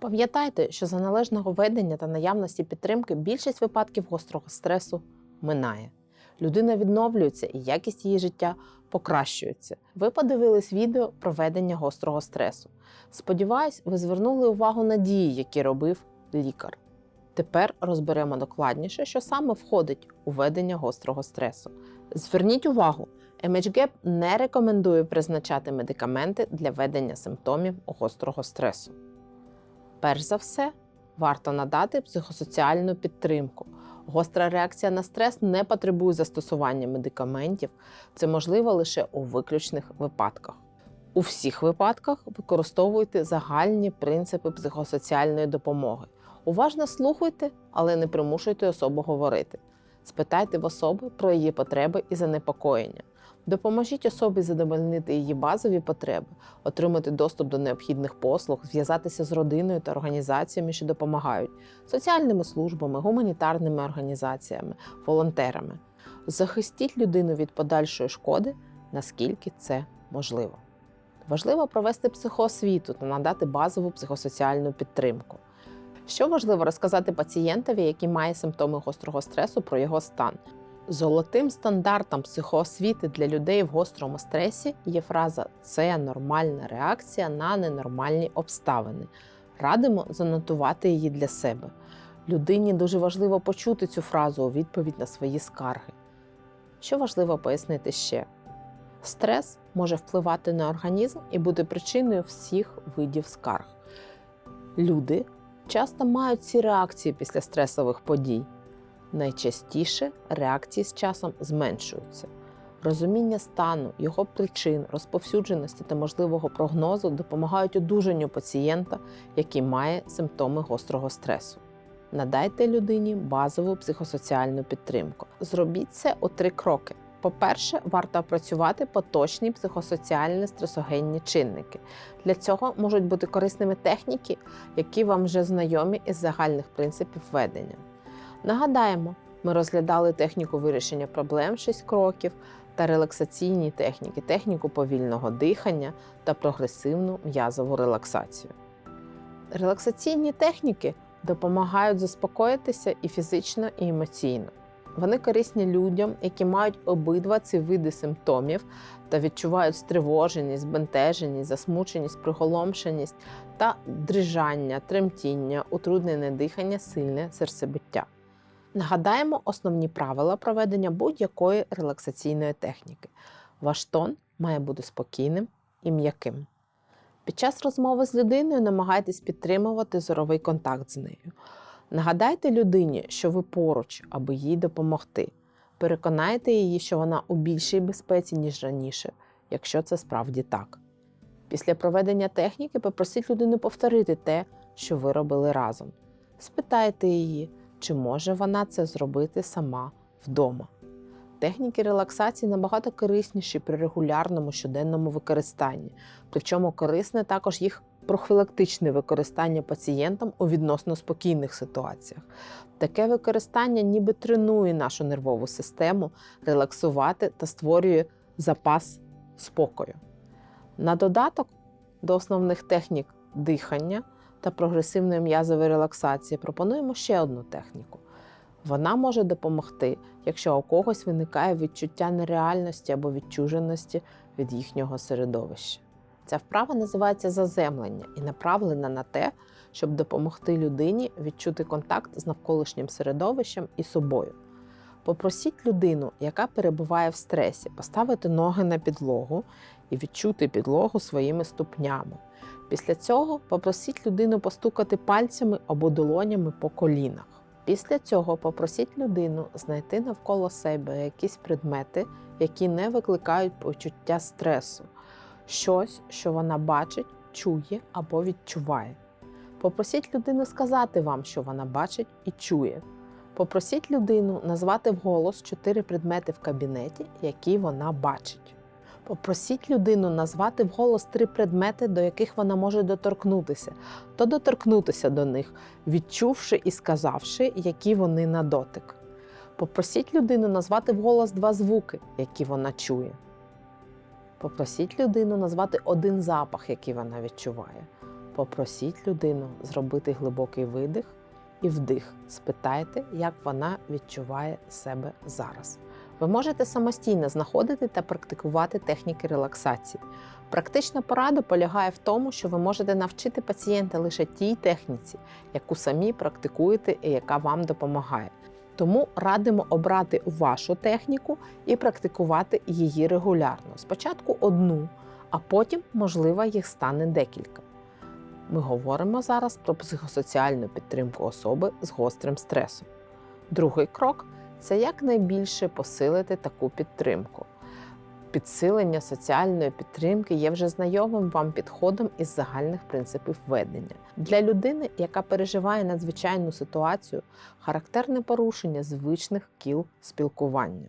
Пам'ятайте, що за належного ведення та наявності підтримки більшість випадків гострого стресу минає. Людина відновлюється і якість її життя покращується. Ви подивились відео про ведення гострого стресу. Сподіваюсь, ви звернули увагу на дії, які робив лікар. Тепер розберемо докладніше, що саме входить у ведення гострого стресу. Зверніть увагу, MHGAP не рекомендує призначати медикаменти для ведення симптомів гострого стресу. Перш за все, варто надати психосоціальну підтримку. Гостра реакція на стрес не потребує застосування медикаментів, це можливо лише у виключних випадках. У всіх випадках використовуйте загальні принципи психосоціальної допомоги. Уважно слухайте, але не примушуйте особу говорити. Спитайте в особи про її потреби і занепокоєння. Допоможіть особі задовольнити її базові потреби, отримати доступ до необхідних послуг, зв'язатися з родиною та організаціями, що допомагають, соціальними службами, гуманітарними організаціями, волонтерами. Захистіть людину від подальшої шкоди, наскільки це можливо. Важливо провести психоосвіту та надати базову психосоціальну підтримку. Що важливо розказати пацієнтові, який має симптоми гострого стресу, про його стан. Золотим стандартом психоосвіти для людей в гострому стресі є фраза Це нормальна реакція на ненормальні обставини. Радимо занотувати її для себе. Людині дуже важливо почути цю фразу у відповідь на свої скарги. Що важливо пояснити ще? Стрес може впливати на організм і бути причиною всіх видів скарг. Люди часто мають ці реакції після стресових подій. Найчастіше реакції з часом зменшуються. Розуміння стану, його причин, розповсюдженості та можливого прогнозу допомагають одужанню пацієнта, який має симптоми гострого стресу. Надайте людині базову психосоціальну підтримку. Зробіть це у три кроки. По-перше, варто опрацювати поточні психосоціальні стресогенні чинники. Для цього можуть бути корисними техніки, які вам вже знайомі із загальних принципів ведення. Нагадаємо, ми розглядали техніку вирішення проблем 6 кроків та релаксаційні техніки, техніку повільного дихання та прогресивну м'язову релаксацію. Релаксаційні техніки допомагають заспокоїтися і фізично, і емоційно. Вони корисні людям, які мають обидва ці види симптомів та відчувають стривоженість, збентеженість, засмученість, приголомшеність та дрижання, тремтіння, утруднене дихання, сильне серцебиття. Нагадаємо основні правила проведення будь-якої релаксаційної техніки. Ваш тон має бути спокійним і м'яким. Під час розмови з людиною намагайтесь підтримувати зоровий контакт з нею. Нагадайте людині, що ви поруч, аби їй допомогти. Переконайте її, що вона у більшій безпеці, ніж раніше, якщо це справді так. Після проведення техніки попросіть людину повторити те, що ви робили разом. Спитайте її, чи може вона це зробити сама вдома. Техніки релаксації набагато корисніші при регулярному щоденному використанні, причому корисне також їх профілактичне використання пацієнтам у відносно спокійних ситуаціях. Таке використання ніби тренує нашу нервову систему релаксувати та створює запас спокою. На додаток до основних технік дихання та прогресивної м'язової релаксації пропонуємо ще одну техніку. Вона може допомогти, якщо у когось виникає відчуття нереальності або відчуженості від їхнього середовища. Ця вправа називається заземлення і направлена на те, щоб допомогти людині відчути контакт з навколишнім середовищем і собою. Попросіть людину, яка перебуває в стресі, поставити ноги на підлогу і відчути підлогу своїми ступнями. Після цього попросіть людину постукати пальцями або долонями по колінах. Після цього попросіть людину знайти навколо себе якісь предмети, які не викликають почуття стресу, щось, що вона бачить, чує або відчуває. Попросіть людину сказати вам, що вона бачить і чує. Попросіть людину назвати вголос чотири предмети в кабінеті, які вона бачить. Попросіть людину назвати вголос три предмети, до яких вона може доторкнутися, то доторкнутися до них, відчувши і сказавши, які вони на дотик. Попросіть людину назвати вголос два звуки, які вона чує. Попросіть людину назвати один запах, який вона відчуває. Попросіть людину зробити глибокий видих і вдих. Спитайте, як вона відчуває себе зараз. Ви можете самостійно знаходити та практикувати техніки релаксації. Практична порада полягає в тому, що ви можете навчити пацієнта лише тій техніці, яку самі практикуєте і яка вам допомагає. Тому радимо обрати вашу техніку і практикувати її регулярно. Спочатку одну, а потім, можливо, їх стане декілька. Ми говоримо зараз про психосоціальну підтримку особи з гострим стресом. Другий крок це якнайбільше посилити таку підтримку. Підсилення соціальної підтримки є вже знайомим вам підходом із загальних принципів ведення. Для людини, яка переживає надзвичайну ситуацію, характерне порушення звичних кіл спілкування.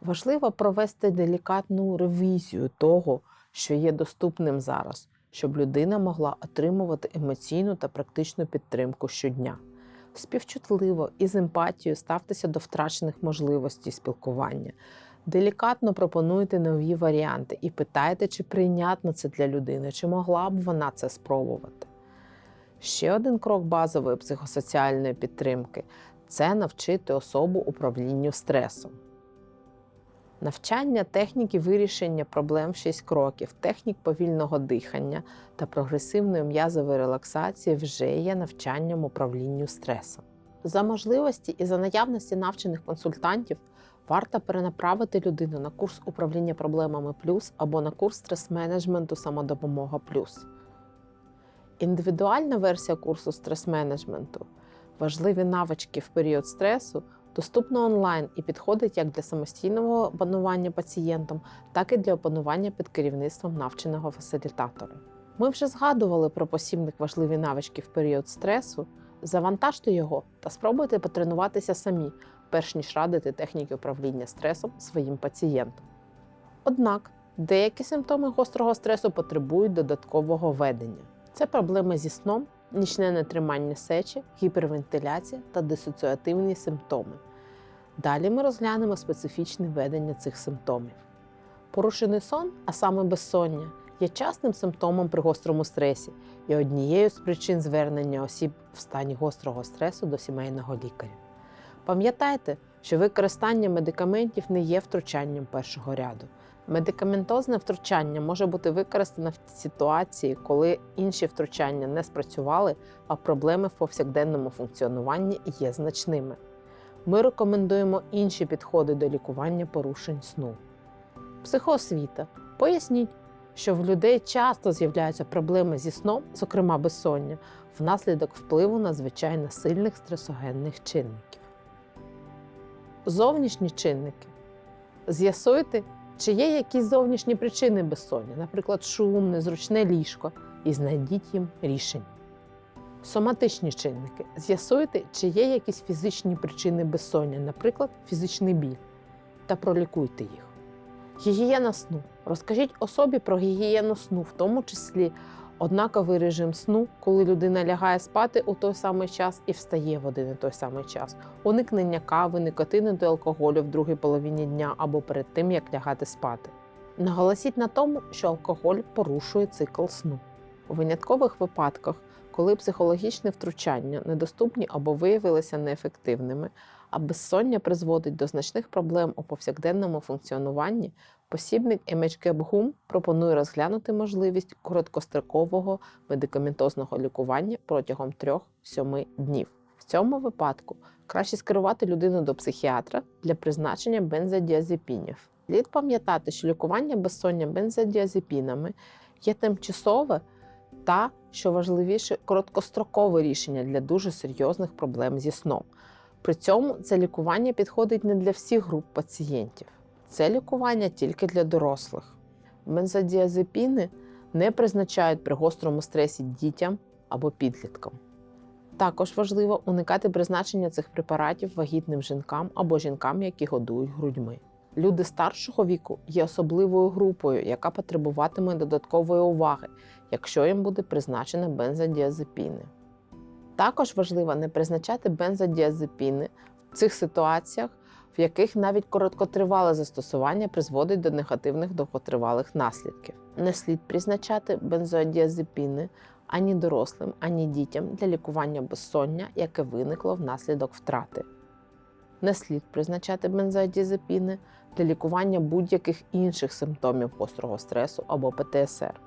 Важливо провести делікатну ревізію того, що є доступним зараз, щоб людина могла отримувати емоційну та практичну підтримку щодня. Співчутливо і з емпатією ставтеся до втрачених можливостей спілкування. Делікатно пропонуйте нові варіанти і питайте, чи прийнятно це для людини, чи могла б вона це спробувати. Ще один крок базової психосоціальної підтримки це навчити особу управлінню стресом. Навчання техніки вирішення проблем в 6 кроків, технік повільного дихання та прогресивної м'язової релаксації вже є навчанням управлінню стресом. За можливості і за наявності навчених консультантів варто перенаправити людину на курс управління проблемами плюс або на курс стрес-менеджменту самодопомога плюс. Індивідуальна версія курсу стрес-менеджменту важливі навички в період стресу доступна онлайн і підходить як для самостійного опанування пацієнтом, так і для опанування під керівництвом навченого фасилітатора. Ми вже згадували про посібник важливі навички в період стресу. Завантажте його та спробуйте потренуватися самі, перш ніж радити техніки управління стресом своїм пацієнтам. Однак деякі симптоми гострого стресу потребують додаткового ведення. Це проблеми зі сном, нічне нетримання сечі, гіпервентиляція та дисоціативні симптоми. Далі ми розглянемо специфічне ведення цих симптомів. Порушений сон, а саме безсоння, є частим симптомом при гострому стресі і однією з причин звернення осіб в стані гострого стресу до сімейного лікаря. Пам'ятайте, що використання медикаментів не є втручанням першого ряду. Медикаментозне втручання може бути використане в ситуації, коли інші втручання не спрацювали, а проблеми в повсякденному функціонуванні є значними. Ми рекомендуємо інші підходи до лікування порушень сну. Психоосвіта. Поясніть, що в людей часто з'являються проблеми зі сном, зокрема безсоння, внаслідок впливу надзвичайно сильних стресогенних чинників. Зовнішні чинники. З'ясуйте, чи є якісь зовнішні причини безсоння, наприклад, шум, незручне ліжко, і знайдіть їм рішення. Соматичні чинники. З'ясуйте, чи є якісь фізичні причини безсоння, наприклад, фізичний біль, та пролікуйте їх. Гігієна сну. Розкажіть особі про гігієну сну, в тому числі однаковий режим сну, коли людина лягає спати у той самий час і встає в один і той самий час, уникнення кави, никотину та алкоголю в другій половині дня або перед тим, як лягати спати. Наголосіть на тому, що алкоголь порушує цикл сну. У виняткових випадках, коли психологічне втручання недоступні або виявилися неефективними, а безсоння призводить до значних проблем у повсякденному функціонуванні, посібник MHCAP-GUM пропонує розглянути можливість короткострокового медикаментозного лікування протягом 3-7 днів. В цьому випадку краще скерувати людину до психіатра для призначення бензодіазепінів. Слід пам'ятати, що лікування безсоння бензодіазепінами є тимчасове та, що важливіше, короткострокове рішення для дуже серйозних проблем зі сном. При цьому це лікування підходить не для всіх груп пацієнтів. Це лікування тільки для дорослих. Бензодіазепіни не призначають при гострому стресі дітям або підліткам. Також важливо уникати призначення цих препаратів вагітним жінкам або жінкам, які годують грудьми. Люди старшого віку є особливою групою, яка потребуватиме додаткової уваги, якщо їм буде призначено бензодіазепіни. Також важливо не призначати бензодіазепіни в цих ситуаціях, в яких навіть короткотривале застосування призводить до негативних довготривалих наслідків. Не слід призначати бензоадіазепіни ані дорослим, ані дітям для лікування безсоння, яке виникло внаслідок втрати. Не слід призначати бензоадіазепіни для лікування будь-яких інших симптомів гострого стресу або ПТСР.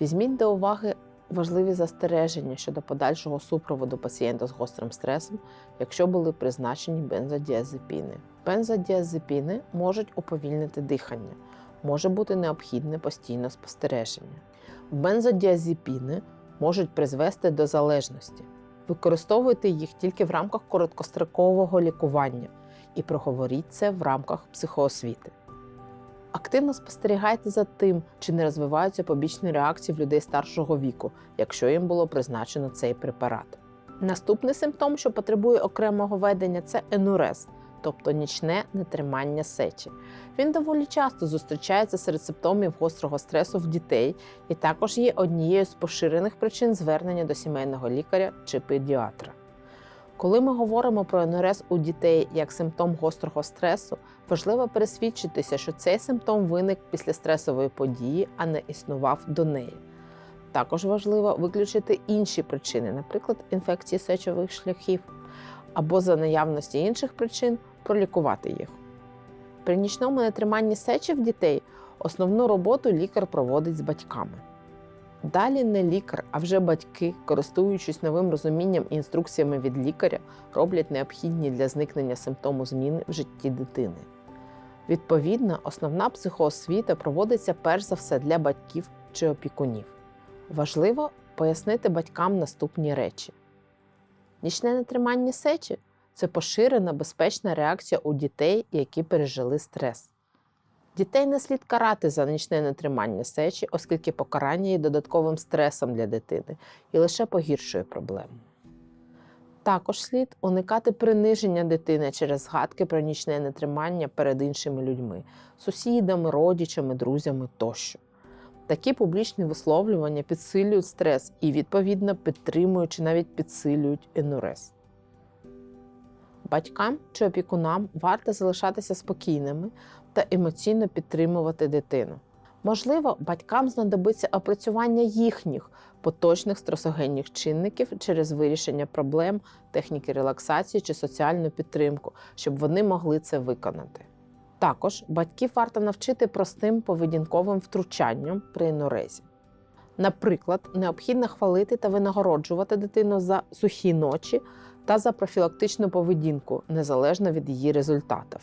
Візьміть до уваги важливі застереження щодо подальшого супроводу пацієнта з гострим стресом, якщо були призначені бензодіазепіни. Бензодіазепіни можуть уповільнити дихання, може бути необхідне постійне спостереження. Бензодіазепіни можуть призвести до залежності. Використовуйте їх тільки в рамках короткострокового лікування і проговоріть це в рамках психоосвіти. Активно спостерігайте за тим, чи не розвиваються побічні реакції в людей старшого віку, якщо їм було призначено цей препарат. Наступний симптом, що потребує окремого ведення, це енурез, тобто нічне нетримання сечі. Він доволі часто зустрічається серед симптомів гострого стресу в дітей і також є однією з поширених причин звернення до сімейного лікаря чи педіатра. Коли ми говоримо про енурез у дітей як симптом гострого стресу, важливо пересвідчитися, що цей симптом виник після стресової події, а не існував до неї. Також важливо виключити інші причини, наприклад, інфекції сечових шляхів, або за наявності інших причин пролікувати їх. При нічному нетриманні сечі в дітей основну роботу лікар проводить з батьками. Далі не лікар, а вже батьки, користуючись новим розумінням і інструкціями від лікаря, роблять необхідні для зникнення симптому зміни в житті дитини. Відповідно, основна психоосвіта проводиться перш за все для батьків чи опікунів. Важливо пояснити батькам наступні речі: нічне нетримання сечі це поширена безпечна реакція у дітей, які пережили стрес. Дітей не слід карати за нічне нетримання сечі, оскільки покарання є додатковим стресом для дитини і лише погіршує проблему. Також слід уникати приниження дитини через згадки про нічне нетримання перед іншими людьми, сусідами, родичами, друзями тощо. Такі публічні висловлювання підсилюють стрес і, відповідно, підтримують чи навіть підсилюють енурез. Батькам чи опікунам варто залишатися спокійними та емоційно підтримувати дитину. Можливо, батькам знадобиться опрацювання їхніх поточних стресогенних чинників через вирішення проблем, техніки релаксації чи соціальну підтримку, щоб вони могли це виконати. Також батьків варто навчити простим поведінковим втручанням при енурезі. Наприклад, необхідно хвалити та винагороджувати дитину за сухі ночі та за профілактичну поведінку, незалежно від її результатів.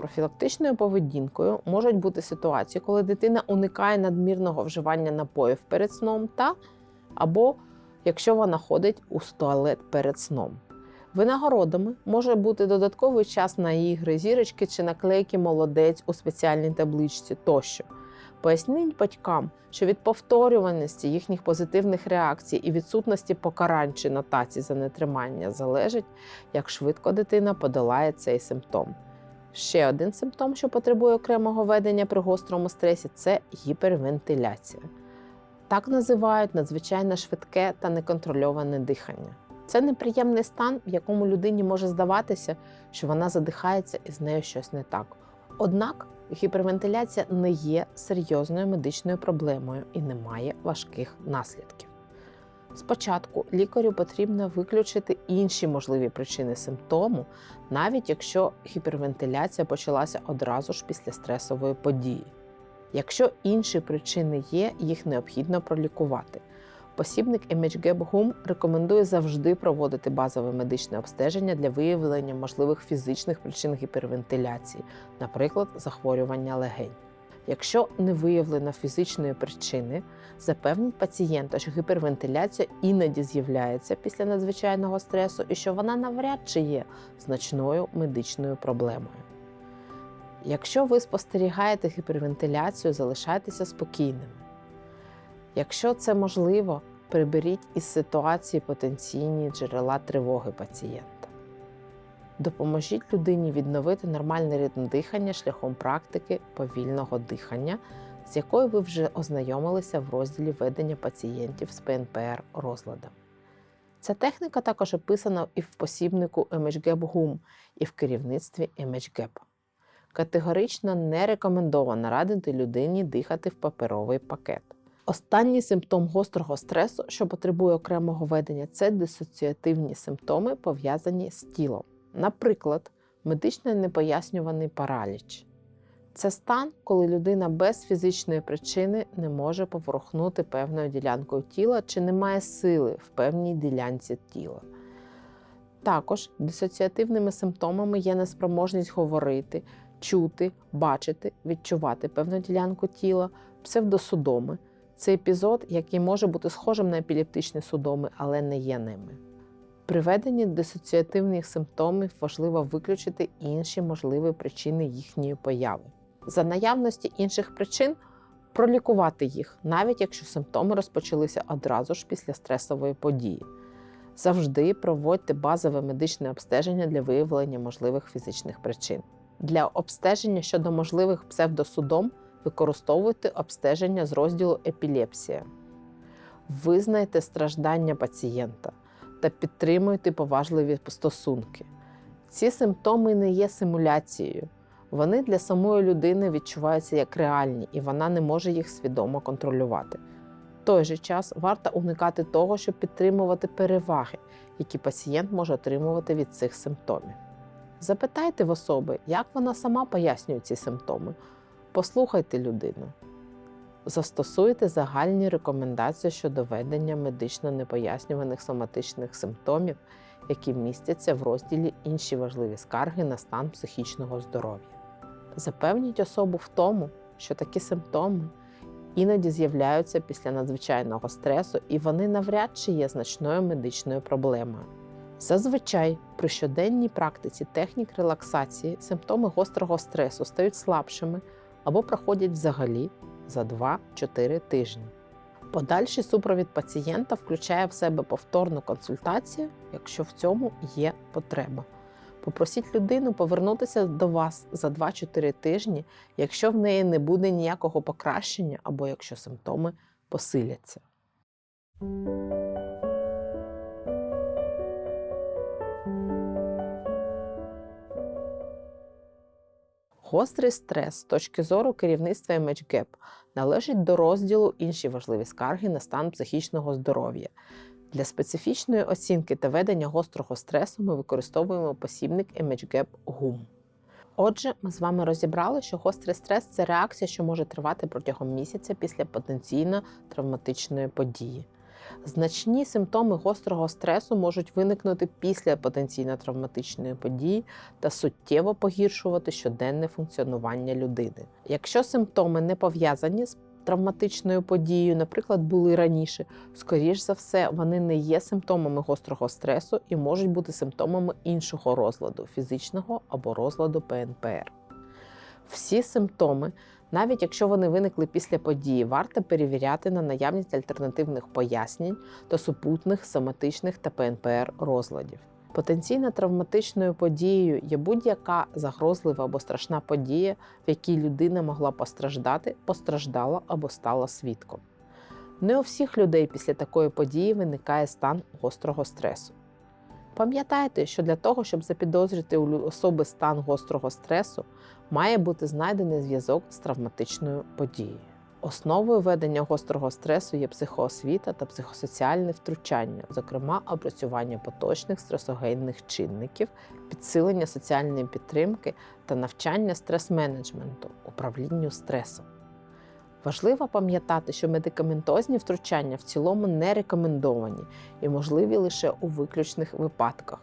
Профілактичною поведінкою можуть бути ситуації, коли дитина уникає надмірного вживання напоїв перед сном та або якщо вона ходить у туалет перед сном. Винагородами може бути додатковий час на ігри, зірочки чи наклейки молодець у спеціальній табличці тощо. Поясніть батькам, що від повторюваності їхніх позитивних реакцій і відсутності покарань чи нотацій за нетримання залежить, як швидко дитина подолає цей симптом. Ще один симптом, що потребує окремого ведення при гострому стресі, це гіпервентиляція. Так називають надзвичайно швидке та неконтрольоване дихання. Це неприємний стан, в якому людині може здаватися, що вона задихається і з нею щось не так. Однак гіпервентиляція не є серйозною медичною проблемою і не має важких наслідків. Спочатку лікарю потрібно виключити інші можливі причини симптому, навіть якщо гіпервентиляція почалася одразу ж після стресової події. Якщо інші причини є, їх необхідно пролікувати. Посібник MHGAB GUM рекомендує завжди проводити базове медичне обстеження для виявлення можливих фізичних причин гіпервентиляції, наприклад, захворювання легень. Якщо не виявлено фізичної причини, запевніть пацієнта, що гіпервентиляція іноді з'являється після надзвичайного стресу і що вона навряд чи є значною медичною проблемою. Якщо ви спостерігаєте гіпервентиляцію, залишайтеся спокійними. Якщо це можливо, приберіть із ситуації потенційні джерела тривоги пацієнта. Допоможіть людині відновити нормальний ритм дихання шляхом практики повільного дихання, з якою ви вже ознайомилися в розділі ведення пацієнтів з ПНПР розладом. Ця техніка також описана і в посібнику ImageGap GUM, і в керівництві ImageGap. Категорично не рекомендовано радити людині дихати в паперовий пакет. Останній симптом гострого стресу, що потребує окремого ведення, це дисоціативні симптоми, пов'язані з тілом. Наприклад, медично непояснюваний параліч. Це стан, коли людина без фізичної причини не може поворухнути певною ділянкою тіла чи не має сили в певній ділянці тіла. Також дисоціативними симптомами є неспроможність говорити, чути, бачити, відчувати певну ділянку тіла, псевдосудоми. Це епізод, який може бути схожим на епілептичні судоми, але не є ними. При веденні дисоціативних симптомів важливо виключити інші можливі причини їхньої появи. За наявності інших причин пролікувати їх, навіть якщо симптоми розпочалися одразу ж після стресової події. Завжди проводьте базове медичне обстеження для виявлення можливих фізичних причин. Для обстеження щодо можливих псевдосудом використовуйте обстеження з розділу епілепсія. Визнайте страждання пацієнта та підтримуйте поважливі стосунки. Ці симптоми не є симуляцією. Вони для самої людини відчуваються як реальні, і вона не може їх свідомо контролювати. В той же час варто уникати того, щоб підтримувати переваги, які пацієнт може отримувати від цих симптомів. Запитайте в особи, як вона сама пояснює ці симптоми. Послухайте людину. Застосуйте загальні рекомендації щодо ведення медично непояснюваних соматичних симптомів, які містяться в розділі Інші важливі скарги на стан психічного здоров'я. Запевніть особу в тому, що такі симптоми іноді з'являються після надзвичайного стресу, і вони навряд чи є значною медичною проблемою. Зазвичай при щоденній практиці технік релаксації симптоми гострого стресу стають слабшими або проходять взагалі за 2-4 тижні. Подальший супровід пацієнта включає в себе повторну консультацію, якщо в цьому є потреба. Попросіть людину повернутися до вас за 2-4 тижні, якщо в неї не буде ніякого покращення або якщо симптоми посиляться. Гострий стрес з точки зору керівництва ImageGap належить до розділу інші важливі скарги на стан психічного здоров'я. Для специфічної оцінки та ведення гострого стресу ми використовуємо посібник ImageGap GUM. Отже, ми з вами розібрали, що гострий стрес це реакція, що може тривати протягом місяця після потенційно травматичної події. Значні симптоми гострого стресу можуть виникнути після потенційно травматичної події та суттєво погіршувати щоденне функціонування людини. Якщо симптоми не пов'язані з травматичною подією, наприклад, були раніше, скоріш за все, вони не є симптомами гострого стресу і можуть бути симптомами іншого розладу фізичного або розладу ПНПР. Всі симптоми, навіть якщо вони виникли після події, варто перевіряти на наявність альтернативних пояснень та супутних соматичних та ПНПР розладів. Потенційно травматичною подією є будь-яка загрозлива або страшна подія, в якій людина могла постраждати, постраждала або стала свідком. Не у всіх людей після такої події виникає стан гострого стресу. Пам'ятайте, що для того, щоб запідозрити у особи стан гострого стресу, має бути знайдений зв'язок з травматичною подією. Основою ведення гострого стресу є психоосвіта та психосоціальне втручання, зокрема опрацювання поточних стресогенних чинників, підсилення соціальної підтримки та навчання стрес-менеджменту, управлінню стресом. Важливо пам'ятати, що медикаментозні втручання в цілому не рекомендовані і можливі лише у виключних випадках.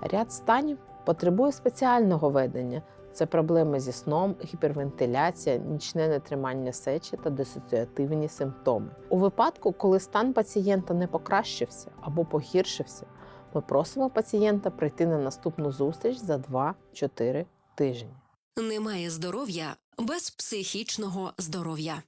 Ряд станів потребує спеціального ведення. Це проблеми зі сном, гіпервентиляція, нічне нетримання сечі та дисоціативні симптоми. У випадку, коли стан пацієнта не покращився або погіршився, ми просимо пацієнта прийти на наступну зустріч за 2-4 тижні. Немає здоров'я без психічного здоров'я.